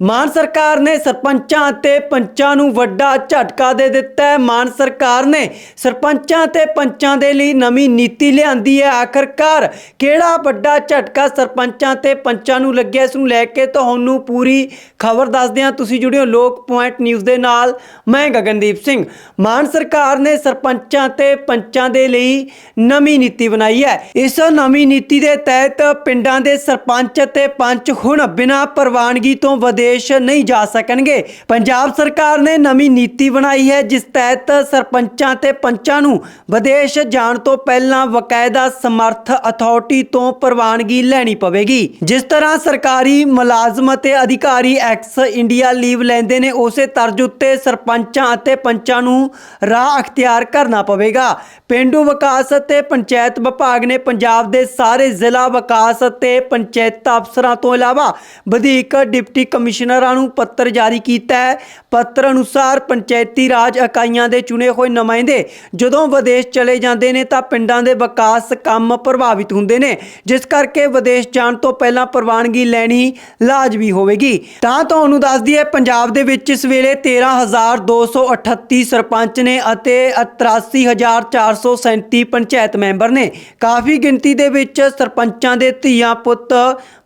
ਮਾਨ ਸਰਕਾਰ ਨੇ ਸਰਪੰਚਾਂ ਅਤੇ ਪੰਚਾਂ ਨੂੰ ਵੱਡਾ ਝਟਕਾ ਦੇ ਦਿੱਤਾ ਹੈ। ਮਾਨ ਸਰਕਾਰ ਨੇ ਸਰਪੰਚਾਂ ਤੇ ਪੰਚਾਂ ਦੇ ਲਈ ਨਵੀਂ ਨੀਤੀ ਲਿਆਂਦੀ ਹੈ। ਆਖਰਕਾਰ ਕਿਹੜਾ ਵੱਡਾ ਝਟਕਾ ਸਰਪੰਚਾਂ ਤੇ ਪੰਚਾਂ ਨੂੰ ਲੱਗਿਆ, ਇਸ ਨੂੰ ਲੈ ਕੇ ਤੁਹਾਨੂੰ ਪੂਰੀ ਖਬਰ ਦੱਸਦੇ ਹਾਂ। ਤੁਸੀਂ ਜੁੜਿਓ ਲੋਕ ਪੁਆਇੰਟ ਨਿਊਜ਼ ਦੇ ਨਾਲ। ਮੈਂ ਗਗਨਦੀਪ ਸਿੰਘ। ਮਾਨ ਸਰਕਾਰ ਨੇ ਸਰਪੰਚਾਂ ਤੇ ਪੰਚਾਂ ਦੇ ਲਈ ਨਵੀਂ ਨੀਤੀ ਬਣਾਈ ਹੈ। ਇਸ ਨਵੀਂ ਨੀਤੀ ਦੇ ਤਹਿਤ ਪਿੰਡਾਂ ਦੇ ਸਰਪੰਚ ਅਤੇ ਪੰਚ ਹੁਣ ਬਿਨਾਂ ਪ੍ਰਵਾਨਗੀ ਤੋਂ ਵਧ ਵਿਦੇਸ਼ ਨਹੀਂ ਜਾ ਸਕਣਗੇ। ਪੰਜਾਬ ਸਰਕਾਰ ਨੇ ਨਵੀਂ ਨੀਤੀ ਬਣਾਈ ਹੈ, ਜਿਸ ਤਹਿਤ ਸਰਪੰਚਾਂ ਤੇ ਪੰਚਾਂ ਨੂੰ ਵਿਦੇਸ਼ ਜਾਣ ਤੋਂ ਪਹਿਲਾਂ ਵਕਾਇਦਾ ਸਮਰਥ ਅਥਾਰਟੀ ਤੋਂ ਪ੍ਰਵਾਨਗੀ ਲੈਣੀ ਪਵੇਗੀ। ਜਿਸ ਤਰ੍ਹਾਂ ਸਰਕਾਰੀ ਮੁਲਾਜ਼ਮ ਅਤੇ ਅਧਿਕਾਰੀ ਐਕਸ ਇੰਡੀਆ ਲੀਵ ਲੈਂਦੇ ਨੇ, ਉਸੇ ਤਰਜ਼ ਉੱਤੇ ਸਰਪੰਚਾਂ ਅਤੇ ਪੰਚਾਂ ਨੂੰ ਰਾਹ ਅਖਤਿਆਰ ਕਰਨਾ ਪਵੇਗਾ। ਪਿੰਡੂ ਵਿਕਾਸ ਅਤੇ ਪੰਚਾਇਤ ਵਿਭਾਗ ਨੇ ਪੰਜਾਬ ਦੇ ਸਾਰੇ ਜ਼ਿਲ੍ਹਾ ਵਿਕਾਸ ਅਤੇ ਪੰਚਾਇਤ ਅਫਸਰਾਂ ਤੋਂ ਇਲਾਵਾ ਵਧੀਕ ਡਿਪਟੀ ਕਮਿਸ਼ਨਰਾਂ ਕਮਿਸ਼ਨਰਾਂ ਨੂੰ ਪੱਤਰ ਜਾਰੀ ਕੀਤਾ ਹੈ। ਪੱਤਰ ਅਨੁਸਾਰ ਪੰਚਾਇਤੀ ਰਾਜ ਇਕਾਈਆਂ ਦੇ ਚੁਣੇ ਹੋਏ ਨੁਮਾਇੰਦੇ ਜਦੋਂ ਵਿਦੇਸ਼ ਚਲੇ ਜਾਂਦੇ ਨੇ ਤਾਂ ਪਿੰਡਾਂ ਦੇ ਵਿਕਾਸ ਕੰਮ ਪ੍ਰਭਾਵਿਤ ਹੁੰਦੇ ਨੇ। ਜਿਸ ਕਰਕੇ ਵਿਦੇਸ਼ ਜਾਣ ਤੋਂ ਪਹਿਲਾਂ ਪ੍ਰਵਾਨਗੀ ਲੈਣੀ ਲਾਜ਼ਮੀ ਹੋਵੇਗੀ। ਤਾਂ ਤੁਹਾਨੂੰ ਦੱਸ ਦਈਏ, ਪੰਜਾਬ ਦੇ ਵਿੱਚ ਇਸ ਵੇਲੇ 13238 ਸਰਪੰਚ ਨੇ ਅਤੇ 83437 ਪੰਚਾਇਤ ਮੈਂਬਰ ਨੇ। ਕਾਫੀ ਗਿਣਤੀ ਦੇ ਵਿੱਚ ਸਰਪੰਚਾਂ ਦੇ ਧੀਆਂ ਪੁੱਤ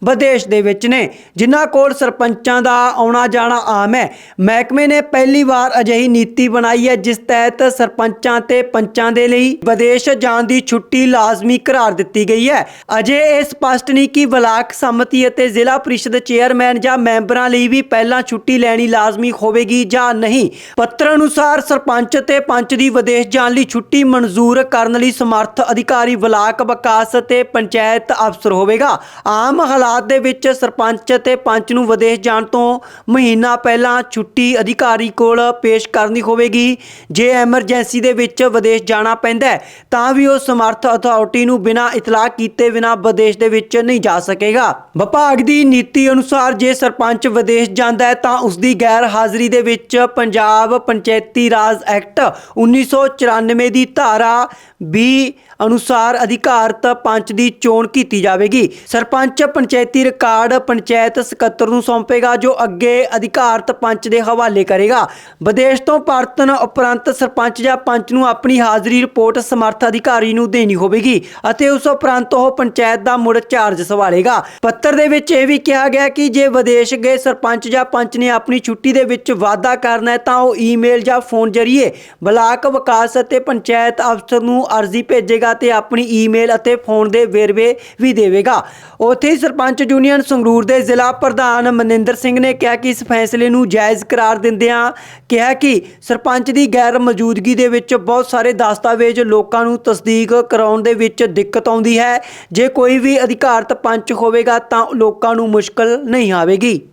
ਵਿਦੇਸ਼ ਦੇ ਵਿੱਚ ਨੇ। ਜਿਨ੍ਹਾਂ ਕੋਲ ਸਰਪੰਚਾਂ ਦਾ ਆਉਣਾ ਜਾਣਾ ਆਮ ਹੈ। ਮਹਿਕਮੇ ਨੇ ਪਹਿਲੀ ਵਾਰ ਅਜਿਹੀ ਨੀਤੀ ਬਣਾਈ ਹੈ, ਜਿਸ ਤਹਿਤ ਸਰਪੰਚਾਂ ਤੇ ਪੰਚਾਂ ਦੇ ਲਈ ਵਿਦੇਸ਼ ਜਾਣ ਦੀ ਛੁੱਟੀ ਲਾਜ਼ਮੀ ਕਰਾਰ ਦਿੱਤੀ ਗਈ ਹੈ। ਅਜੇ ਇਹ ਸਪਸ਼ਟ ਨਹੀਂ ਕਿ ਬਲਾਕ ਸੰਮਤੀ ਅਤੇ ਜ਼ਿਲ੍ਹਾ ਪ੍ਰੀਸ਼ਦ ਚੇਅਰਮੈਨ ਜਾਂ ਮੈਂਬਰਾਂ ਲਈ ਵੀ ਪਹਿਲਾਂ ਛੁੱਟੀ ਲੈਣੀ ਲਾਜ਼ਮੀ ਹੋਵੇਗੀ ਜਾਂ ਨਹੀਂ। ਪੱਤਰ ਅਨੁਸਾਰ ਸਰਪੰਚ ਤੇ ਪੰਚ ਦੀ ਵਿਦੇਸ਼ ਜਾਣ ਲਈ ਛੁੱਟੀ ਮਨਜ਼ੂਰ ਕਰਨ ਲਈ ਸਮਰਥ ਅਧਿਕਾਰੀ ਬਲਾਕ ਵਿਕਾਸ ਤੇ ਪੰਚਾਇਤ ਅਫਸਰ ਹੋਵੇਗਾ। ਆਮ ਹਾਲਾਤ ਦੇ ਵਿੱਚ ਸਰਪੰਚ ਤੇ ਪੰਚ ਨੂੰ ਵਿਦੇਸ਼ ਜਾਣ ਤੋਂ ਮਹੀਨਾ ਪਹਿਲਾਂ ਛੁੱਟੀ ਅਧਿਕਾਰੀ ਕੋਲ ਪੇਸ਼ ਕਰਨੀ ਹੋਵੇਗੀ। ਜੇ ਐਮਰਜੈਂਸੀ ਦੇ ਵਿੱਚ ਵਿਦੇਸ਼ ਜਾਣਾ ਪੈਂਦਾ ਹੈ, ਤਾਂ ਵੀ ਉਹ ਸਮਰਥ ਅਥਾਰਟੀ ਨੂੰ ਬਿਨਾਂ ਇਤਲਾਹ ਕੀਤੇ ਬਿਨਾਂ ਵਿਦੇਸ਼ ਦੇ ਵਿੱਚ ਨਹੀਂ ਜਾ ਸਕੇਗਾ। ਵਿਭਾਗ ਦੀ ਨੀਤੀ ਅਨੁਸਾਰ ਜੇ ਸਰਪੰਚ ਵਿਦੇਸ਼ ਜਾਂਦਾ ਹੈ ਤਾਂ ਉਸ ਦੀ ਗੈਰ ਹਾਜ਼ਰੀ ਦੇ ਵਿੱਚ ਪੰਜਾਬ ਪੰਚਾਇਤੀ ਰਾਜ ਐਕਟ 1994 ਦੀ ਧਾਰਾ 20 ਅਨੁਸਾਰ ਅਧਿਕਾਰਤ ਪੰਚ ਦੀ ਚੋਣ ਕੀਤੀ ਜਾਵੇਗੀ। ਸਰਪੰਚ ਪੰਚਾਇਤੀ ਰਿਕਾਰਡ ਪੰਚਾਇਤ ਸਕੱਤਰ ਨੂੰ ਸੌਂਪੇਗਾ ਜੋ ਅੱਗੇ ਅਧਿਕਾਰਤ ਪੰਚ ਦੇ ਹਵਾਲੇ ਕਰੇਗਾ। ਵਿਦੇਸ਼ ਤੋਂ ਪਰਤਨ ਉਪਰੰਤ ਸਰਪੰਚ ਜਾਂ ਪੰਚ ਨੂੰ ਆਪਣੀ ਹਾਜ਼ਰੀ ਰਿਪੋਰਟ ਸਮਰੱਥ ਅਧਿਕਾਰੀ ਨੂੰ ਦੇਣੀ ਹੋਵੇਗੀ ਅਤੇ ਉਸ ਉਪਰੰਤ ਉਹ ਪੰਚਾਇਤ ਦਾ ਮੁੜ ਚਾਰਜ ਸੰਭਾਲੇਗਾ। ਪੱਤਰ ਦੇ ਵਿੱਚ ਇਹ ਵੀ ਕਿਹਾ ਗਿਆ ਕਿ ਜੇ ਵਿਦੇਸ਼ ਗਏ ਸਰਪੰਚ ਜਾਂ ਪੰਚ ਨੇ ਆਪਣੀ ਛੁੱਟੀ ਦੇ ਵਿੱਚ ਵਾਅਦਾ ਕਰਨਾ ਹੈ ਤਾਂ ਉਹ ਈਮੇਲ ਜਾਂ ਫੋਨ ਜ਼ਰੀਏ ਬਲਾਕ ਵਿਕਾਸ ਅਤੇ ਪੰਚਾਇਤ ਅਫਸਰ ਨੂੰ ਅਰਜ਼ੀ ਭੇਜੇਗਾ ਤੇ ਆਪਣੀ ਈਮੇਲ ਅਤੇ ਫੋਨ ਦੇ ਵੇਰਵੇ ਵੀ ਦੇਵੇਗਾ। ਉੱਥੇ ਹੀ ਸਰਪੰਚ ਯੂਨੀਅਨ ਸੰਗਰੂਰ ਦੇ ਜ਼ਿਲ੍ਹਾ ਪ੍ਰਧਾਨ ਮਨਿੰਦਰ ਸਿੰਘ ਨੇ ਕਿਹਾ ਕਿ ਇਸ ਫੈਸਲੇ ਨੂੰ ਜਾਇਜ਼ ਕਰਾਰ ਦਿੰਦਿਆਂ ਕਿਹਾ ਕਿ ਸਰਪੰਚ ਦੀ ਗੈਰ ਮੌਜੂਦਗੀ ਦੇ ਵਿੱਚ ਬਹੁਤ ਸਾਰੇ ਦਸਤਾਵੇਜ਼ ਲੋਕਾਂ ਨੂੰ ਤਸਦੀਕ ਕਰਾਉਣ ਦੇ ਵਿੱਚ ਦਿੱਕਤ ਆਉਂਦੀ ਹੈ। ਜੇ ਕੋਈ ਵੀ ਅਧਿਕਾਰਤ ਪੰਚ ਹੋਵੇਗਾ ਤਾਂ ਲੋਕਾਂ ਨੂੰ ਮੁਸ਼ਕਲ ਨਹੀਂ ਆਵੇਗੀ।